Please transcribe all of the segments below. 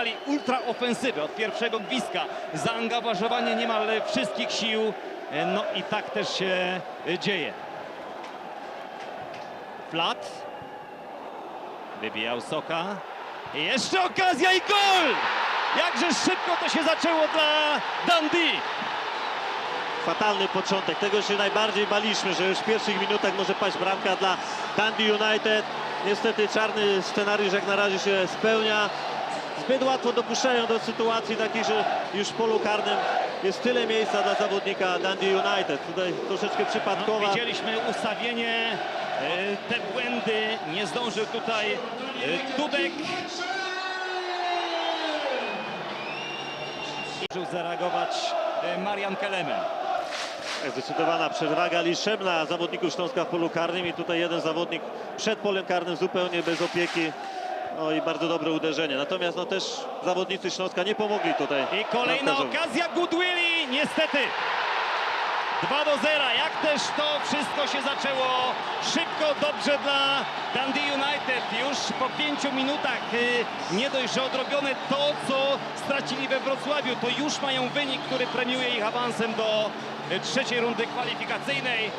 pokazali ultra ofensywę od pierwszego gwizdka. Zaangażowanie niemal wszystkich sił. No i tak też się dzieje. Flat. Wybijał Soka. I jeszcze okazja i gol! Jakże szybko to się zaczęło dla Dundee. Fatalny początek, tego się najbardziej baliśmy, że już w pierwszych minutach może paść bramka dla Dundee United. Niestety czarny scenariusz jak na razie się spełnia. Zbyt łatwo dopuszczają do sytuacji takich, że już w polu karnym jest tyle miejsca dla zawodnika Dundee United. Tutaj troszeczkę No, przypadkowa. widzieliśmy ustawienie, e, te błędy, nie zdążył tutaj e, Dudek. Zdążył zareagować e, Marian Kelemen. Zdecydowana przewaga liczebna zawodników Śląska w polu karnym i tutaj jeden zawodnik przed polem karnym zupełnie bez opieki. No i bardzo dobre uderzenie. Natomiast no też zawodnicy Śląska nie pomogli tutaj. I kolejna okazja Goodwilli, niestety. 2 do 0, jak też to wszystko się zaczęło szybko, dobrze dla Dundee United. Już po pięciu minutach y, nie dość, że odrobione to, co stracili we Wrocławiu, to już mają wynik, który premiuje ich awansem do trzeciej rundy kwalifikacyjnej. Y,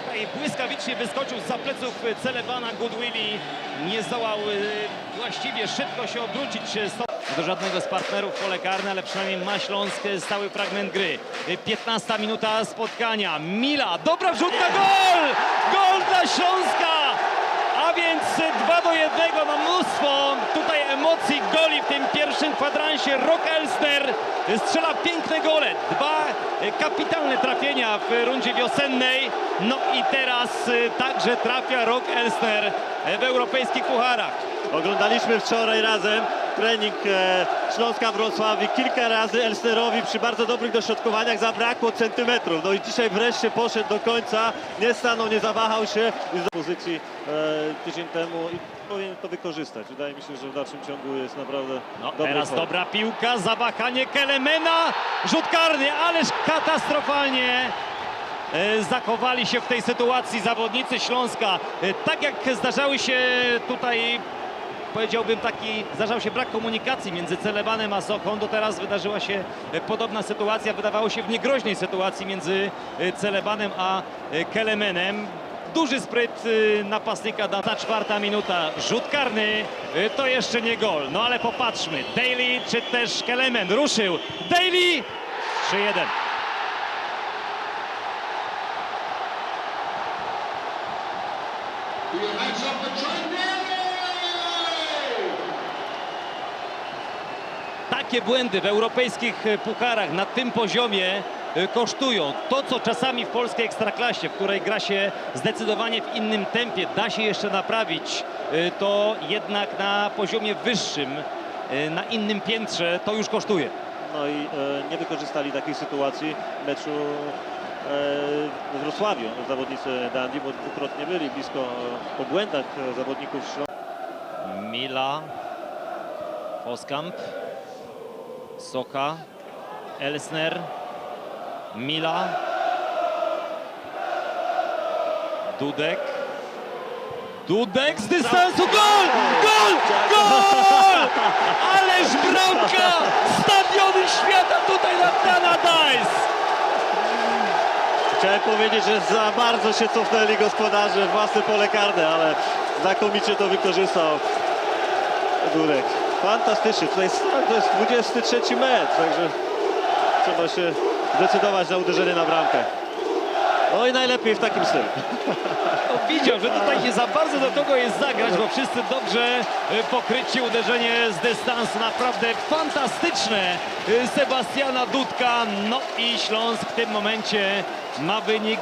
Tutaj błyskawicznie wyskoczył z pleców Celebana Goodwilli. Nie zdołał y, właściwie szybko się obrócić y, do żadnego z partnerów pole karne, ale przynajmniej ma Śląsk stały fragment gry. Y, 15 minuta spotkania. Mila, dobra wrzutka, gol! Gol dla Śląska! A więc 2 do 1, no mnóstwo goli w tym pierwszym kwadransie. Rock Elster strzela piękne gole. Dwa kapitalne trafienia w rundzie wiosennej. No i teraz e, także trafia Rock Elster w europejskich pucharach. Oglądaliśmy wczoraj razem trening e, Śląska Wrocław i kilka razy Elsterowi przy bardzo dobrych dośrodkowaniach zabrakło centymetrów. No i dzisiaj wreszcie poszedł do końca, nie stanął, nie zawahał się z pozycji e, tydzień temu i powinien to wykorzystać. Wydaje mi się, że w dalszym ciągu jest naprawdę No, dobry teraz form. dobra piłka, zawahanie Kelemena, rzut karny, ależ katastrofalnie e, zachowali się w tej sytuacji zawodnicy Śląska. E, Tak jak zdarzały się tutaj, powiedziałbym taki, zdarzał się brak komunikacji między Celebanem a Soką, do teraz wydarzyła się e, podobna sytuacja, wydawało się w niegroźnej sytuacji między e, Celebanem a e, Kelemenem. Duży spryt napastnika, ta czwarta minuta, rzut karny, to jeszcze nie gol. No ale popatrzmy, Daly czy też Kelemen ruszył. Daly 3-1. Put your hands and try Takie błędy w europejskich e, pucharach na tym poziomie e, kosztują. To, co czasami w polskiej ekstraklasie, w której gra się zdecydowanie w innym tempie, da się jeszcze naprawić, e, to jednak na poziomie wyższym, na innym piętrze, to już kosztuje. No i e, nie wykorzystali takiej sytuacji w meczu w Wrocławiu zawodnicy Dundee, bo dwukrotnie byli blisko po błędach zawodników. Mila, Oskamp, Soka, Elsner, Mila, Dudek, Dudek z dystansu, gol! Gol! Gol! Ależ bramka! Stadiony świata tutaj na Dana Dice! Chciałem powiedzieć, że za bardzo się cofnęli gospodarze w własne pole karne, ale znakomicie to wykorzystał Durek. Fantastycznie, tutaj to jest 23 metr, także trzeba się zdecydować na uderzenie na bramkę. No i najlepiej w takim stylu. No, widział, że tutaj nie za bardzo do kogo jest zagrać, bo wszyscy dobrze e, pokryci uderzenie z dystansu. Naprawdę fantastyczne e, Sebastiana Dudka. No i Śląsk w tym momencie ma wynik